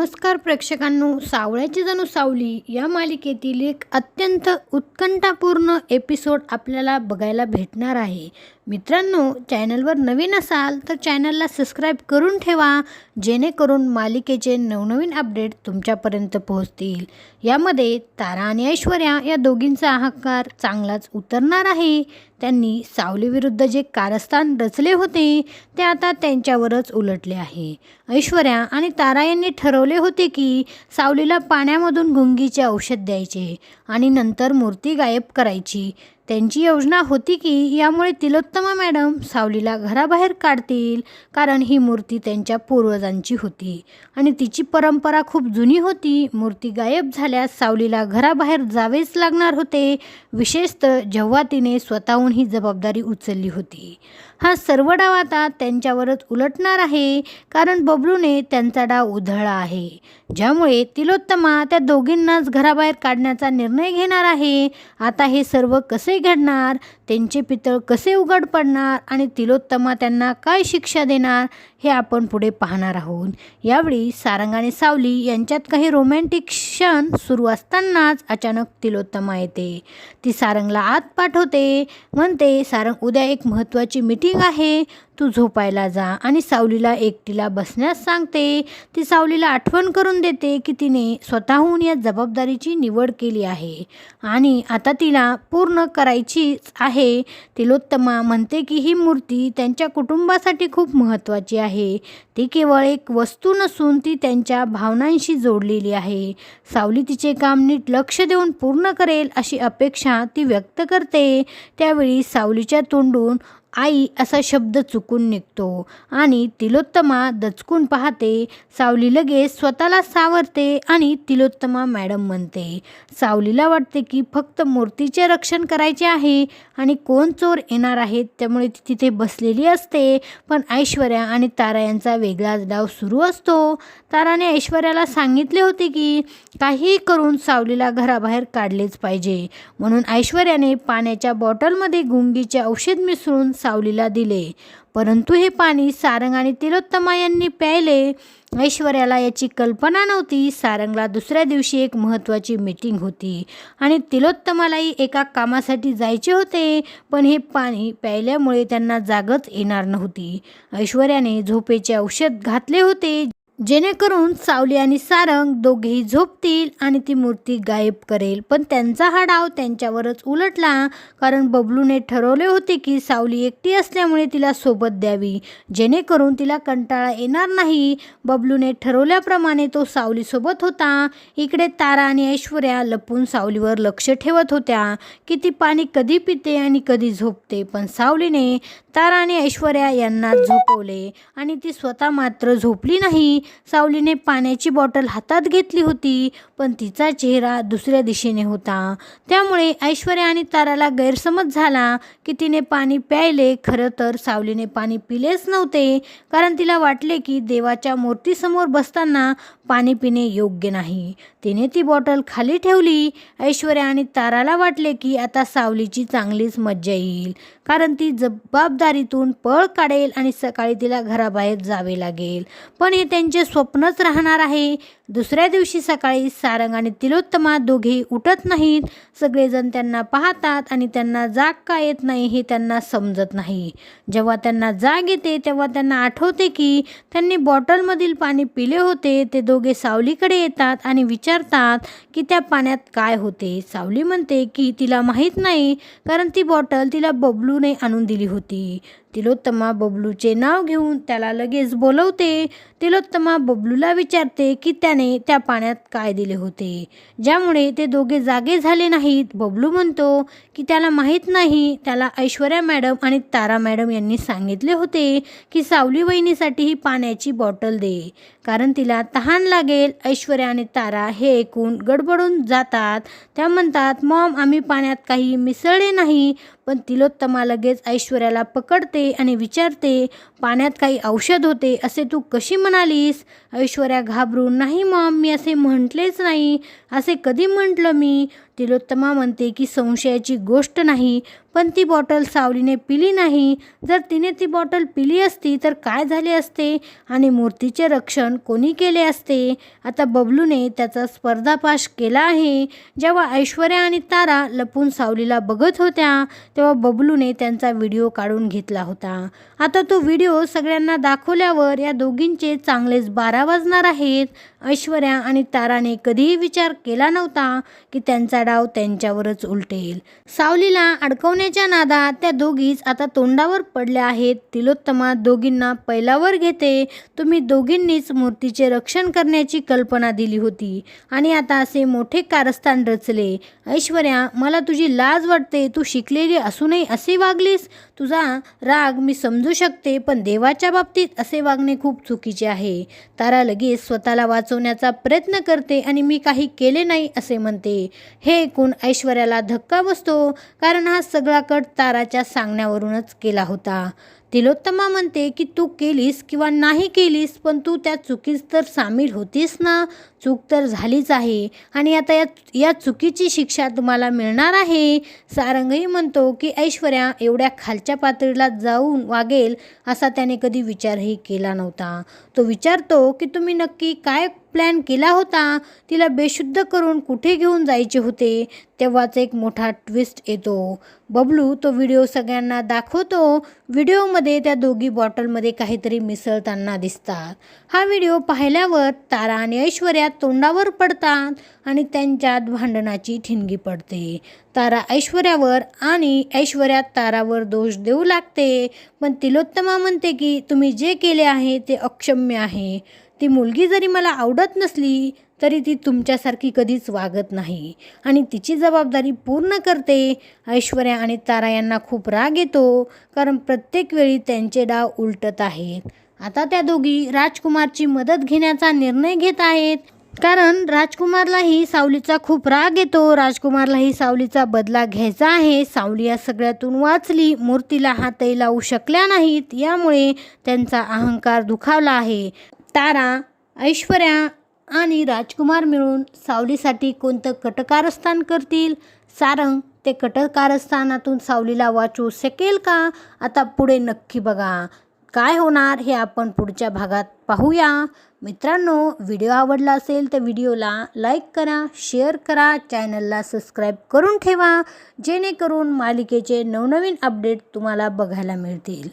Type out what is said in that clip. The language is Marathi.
नमस्कार प्रेक्षकांनो सावळ्याची जणू सावली या मालिकेतील एक अत्यंत उत्कंठापूर्ण एपिसोड आपल्याला बघायला भेटणार आहे. मित्रांनो चॅनलवर नवीन असाल तर चॅनलला सबस्क्राईब करून ठेवा जेणेकरून मालिकेचे नवनवीन अपडेट तुमच्यापर्यंत पोहोचतील. यामध्ये तारा आणि ऐश्वर्या या दोघींचा हाकार चांगलाच उतरणार आहे. त्यांनी सावलीविरुद्ध जे कारस्थान रचले होते ते आता त्यांच्यावरच उलटले आहे. ऐश्वर्या आणि तारा यांनी ठरवले होते की सावलीला पाण्यामधून गुंगीचे औषध द्यायचे आणि नंतर मूर्ती गायब करायची. त्यांची योजना होती की यामुळे तिलोत्तमा मॅडम सावलीला घराबाहेर काढतील कारण ही मूर्ती त्यांच्या पूर्वजांची होती. आणि तिची परंपरा खूप जुनी होती. मूर्ती गायब झाल्यास सावलीला घराबाहेर जावेच लागणार होते. विशेषतः जेव्हा तिने स्वतःहून ही जबाबदारी उचलली होती. हा सर्व डाव आता त्यांच्यावरच उलटणार आहे कारण बबलूने त्यांचा डाव उधळला आहे. ज्यामुळे तिलोत्तमा त्या दोघींनाच घराबाहेर काढण्याचा निर्णय घेणार आहे. आता हे सर्व कसे घडणार? त्यांचे पितळ कसे उघड पडणार आणि तिलोत्तमा त्यांना काय शिक्षा देणार हे आपण पुढे पाहणार आहोत. यावेळी सारंग आणि सावली यांच्यात काही रोमॅन्टिक क्षण सुरू असतानाच अचानक तिलोत्तमा येते. ती सारंगला आत पाठवते म्हणते सारंग उद्या एक महत्त्वाची मीटिंग आहे. तू झोपायला जा. आणि सावलीला एकटीला बसण्यास सांगते. ती सावलीला आठवण करून देते की तिने स्वतःहून या जबाबदारीची निवड केली आहे. आणि आता तिला पूर्ण करायचीच आहे. तिलोत्तमा म्हणते की ही मूर्ती त्यांच्या कुटुंबासाठी खूप महत्त्वाची आहे. ती केवळ एक वस्तू नसून ती त्यांच्या भावनांशी जोडलेली आहे. सावली तिचे काम नीट लक्ष देऊन पूर्ण करेल अशी अपेक्षा ती व्यक्त करते. त्यावेळी सावलीच्या तोंडून आई असा शब्द चुकून निघतो आणि तिलोत्तमा दचकून पाहते सावली लगेच स्वतःला सावरते आणि तिलोत्तमा मॅडम म्हणते सावलीला वाटते की फक्त मूर्तीचे रक्षण करायचे आहे आणि कोण चोर येणार आहेत त्यामुळे ती तिथे बसलेली असते. पण ऐश्वर्या आणि तारा यांचा वेगळाच डाव सुरू असतो. ताराने ऐश्वर्याला सांगितले होते की काहीही करून सावलीला घराबाहेर काढलेच पाहिजे. म्हणून ऐश्वर्याने पाण्याच्या बॉटलमध्ये गुंगीचे औषध मिसळून सावलीला दिले. परंतु हे पाणी सारंग आणि तिलोत्तमा यांनी प्यायले. ऐश्वर्याला याची कल्पना नव्हती. सारंगला दुसऱ्या दिवशी एक महत्त्वाची मीटिंग होती. आणि तिलोत्तमालाही एका कामासाठी जायचे होते. पण हे पाणी प्यायल्यामुळे त्यांना जागच येणार नव्हती. ऐश्वर्याने झोपेचे औषध घातले होते. जेणेकरून सावली आणि सारंग दोघेही झोपतील आणि ती मूर्ती गायब करेल. पण त्यांचा हा डाव त्यांच्यावरच उलटला कारण बबलूने ठरवले होते की सावली एकटी असल्यामुळे तिला सोबत द्यावी. जेणेकरून तिला कंटाळा येणार नाही. बबलूने ठरवल्याप्रमाणे तो सावलीसोबत होता. इकडे तारा आणि ऐश्वर्या लपून सावलीवर लक्ष ठेवत होत्या. की ती पाणी कधी पिते आणि कधी झोपते पण सावलीने तारा आणि ऐश्वर्या यांना झोपवले आणि ती स्वतः मात्र झोपली नाही. सावलीने पाण्याची बॉटल हातात घेतली होती पण तिचा चेहरा दुसऱ्या दिशेने होता. त्यामुळे ऐश्वर्या आणि ताराला गैरसमज झाला की तिने पाणी प्यायले. खरं तर सावलीने पाणी पिलेच नव्हते कारण तिला वाटले की देवाच्या मूर्तीसमोर बसताना पाणी पिणे योग्य नाही. तिने ती बॉटल खाली ठेवली. ऐश्वर्या आणि ताराला वाटले की आता सावलीची चांगलीच मज्जा येईल. कारण ती जबाबदारीतून पळ काढेल आणि सकाळी तिला घराबाहेर जावे लागेल. पण हे त्यांचे स्वप्नच राहणार आहे. दुसऱ्या दिवशी सकाळी सारंग आणि तिलोत्तमा दोघे उठत नाहीत. सगळेजण त्यांना पाहतात आणि त्यांना जाग का येत नाही हे त्यांना समजत नाही. जेव्हा त्यांना जाग येते तेव्हा त्यांना आठवते की त्यांनी बॉटलमधील पाणी पिले होते. ते दोघे सावलीकडे येतात आणि विचारतात की त्या पाण्यात काय होते. सावली म्हणते की तिला माहीत नाही कारण ती बॉटल तिला बबलू आणून दिली होती तिलोत्तमा बबलूचे नाव घेऊन त्याला लगेच बोलवते. तिलोत्तमा बबलूला विचारते की त्याने त्या पाण्यात काय दिले होते? ज्यामुळे ते दोघे जागे झाले नाहीत. बबलू म्हणतो की त्याला माहीत नाही. त्याला ऐश्वर्या मॅडम आणि तारा मॅडम यांनी सांगितले होते की सावली वहिनीसाठी ही पाण्याची बॉटल दे. कारण तिला तहान लागेल. ऐश्वर्या आणि तारा हे ऐकून गडबडून जातात. त्या म्हणतात मॉम आम्ही पाण्यात काही मिसळले नाही. पण तिलोत्तमा लगेच ऐश्वर्याला पकडते आणि विचारते पाण्यात काही औषध होते असे तू कशी म्हणालीस? ऐश्वर्या घाबरून नाही मॉम मी असे म्हटलेच नाही. असे कधी म्हटलं मी? तिलोत्तमा म्हणते की संशयाची गोष्ट नाही पण ती बॉटल सावलीने पिली नाही. जर तिने ती बॉटल पिली असती तर काय झाले असते? आणि मूर्तीचे रक्षण कोणी केले असते? आता बबलूने त्याचा स्पर्धापाश केला आहे. जेव्हा ऐश्वर्या आणि तारा लपून सावलीला बघत होत्या तेव्हा बबलूने त्यांचा व्हिडिओ काढून घेतला होता. आता तो व्हिडिओ सगळ्यांना दाखवल्यावर या दोघींचे चांगलेच बारा वाजणार आहेत. ऐश्वर्या आणि ताराने कधीही विचार केला नव्हता की त्यांचा डाव त्यांच्यावरच उलटेल. सावलीला अडकवण्याच्या नादात त्या दोघीच आता तोंडावर पडल्या आहेत. तिलोत्तमा दोघींना पैलावर घेते. तुम्ही दोघींनीच मूर्तीचे रक्षण करण्याची कल्पना दिली होती. आणि आता असे मोठे कारस्थान रचले. ऐश्वर्या मला तुझी लाज वाटते. तू शिकलेली असूनही असे वागलीस? तुझा राग मी समजू शकते पण देवाच्या बाबतीत असे वागणे खूप चुकीचे आहे. तारा लगेच स्वतःला वाचवण्याचा प्रयत्न करते आणि मी काही केले नाही असे म्हणते. हे ऐकून ऐश्वर्याला धक्का बसतो कारण हा सगळा कट ताराच्या सांगण्यावरूनच केला होता. तिलोत्तमा म्हणते की तू केलीस किंवा नाही केलीस पण तू त्या चुकीत तर सामील होतीस ना? चूक तर झालीच आहे. आणि आता या या चुकीची शिक्षा तुम्हाला मिळणार आहे. सारंगही म्हणतो की ऐश्वर्या एवढ्या खालच्या पातळीला जाऊन वागेल असा त्याने कधी विचारही केला नव्हता. तो विचारतो की तुम्ही नक्की काय प्लॅन केला होता. तिला बेशुद्ध करून कुठे घेऊन जायचे होते? तेव्हाच एक मोठा ट्विस्ट येतो. बबलू तो व्हिडिओ सगळ्यांना दाखवतो. व्हिडिओमध्ये त्या दोघी बॉटलमध्ये काहीतरी मिसळताना दिसतात. हा व्हिडिओ पाहिल्यावर तारा आणि ऐश्वर्या तोंडावर पडतात आणि त्यांच्यात भांडणाची ठिणगी पडते. तारा ऐश्वर्यावर आणि ऐश्वर्या तारावर दोष देऊ लागते. पण तिलोत्तमा म्हणते की तुम्ही जे केले आहे ते अक्षम्य आहे. ती मुलगी जरी मला आवडत नसली तरी ती तुमच्यासारखी कधीच वागत नाही. आणि तिची जबाबदारी पूर्ण करते. ऐश्वर्या आणि तारा यांना खूप राग येतो कारण प्रत्येक वेळी त्यांचे डाव उलटत आहेत. आता त्या दोघी राजकुमारची मदत घेण्याचा निर्णय घेत आहेत. कारण राजकुमारलाही सावलीचा खूप राग येतो. राजकुमारलाही सावलीचा बदला घ्यायचा आहे. सावली या सगळ्यातून वाचली. मूर्तीला हातही लावू शकल्या नाहीत. यामुळे त्यांचा अहंकार दुखावला आहे. तारा ऐश्वर्या आणि राजकुमार मिळून सावलीसाठी कोणतं कटकारस्थान करतील? सारंग ते कटकारस्थानातून सावलीला वाचवू शकेल का? आता पुढे नक्की बघा. काय होणार हे आपण पुढच्या भागात पाहूया. मित्रांनो व्हिडिओ आवडला असेल तर व्हिडिओला लाईक करा शेअर करा चॅनलला सबस्क्राईब करून ठेवा जेणेकरून मालिकेचे नवनवीन अपडेट तुम्हाला बघायला मिळतील.